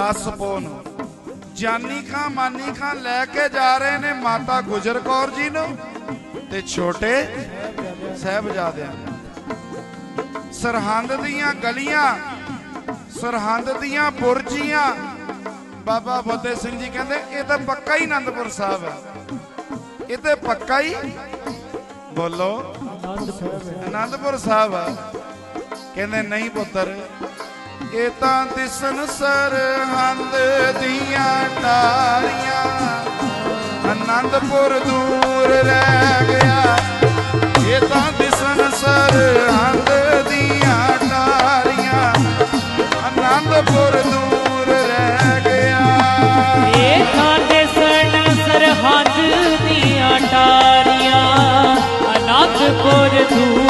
ਦਸਪੋ ਨੂੰ ਜਾਨੀ ਖਾਂ, ਮਾਨੀ ਖਾਂ ਲੈ ਕੇ ਜਾ ਰਹੇ ਨੇ ਮਾਤਾ ਗੁਜਰ ਕੌਰ ਜੀ ਨੂੰ ਤੇ ਛੋਟੇ ਸਹਿਬਜ਼ਾਦਿਆਂ ਨੂੰ। ਸਰਹੰਦ ਦੀਆਂ ਗਲੀਆਂ, ਸਰਹੰਦ ਦੀਆਂ ਬੁਰਜੀਆਂ। ਬਾਬਾ ਫਤਿਹ ਸਿੰਘ ਜੀ ਕਹਿੰਦੇ, ਇਹ ਤਾਂ ਪੱਕਾ ਹੀ ਆਨੰਦਪੁਰ ਸਾਹਿਬ ਹੈ। ਇਹ ਤੇ ਪੱਕਾ ਹੀ ਬੋਲੋ ਆਨੰਦਪੁਰ ਸਾਹਿਬ ਕਹਿੰਦੇ, ਨਹੀਂ ਪੁੱਤਰ ਇਹ ਤਾਂ ਦਿਸਨ ਸਰਹੰਦ ਦੀਆਂ ਟਾਰੀਆਂ ਅਨੰਦਪੁਰ ਦੂਰ ਰਹਿ ਗਿਆ। ਇਹ ਤਾਂ ਦਿਸਨ ਸਰਹੰਦ ਦੀਆਂ ਟਾਰੀਆਂ ਅਨੰਦਪੁਰ ਦੂਰ ਰਹਿ ਗਿਆ। ਇਹ ਤਾਂ ਦਿਸਨ ਸਰਹੰਦ ਦੀਆਂ ਟਾਰੀਆਂ ਅਨੰਦਪੁਰ ਦੂਰ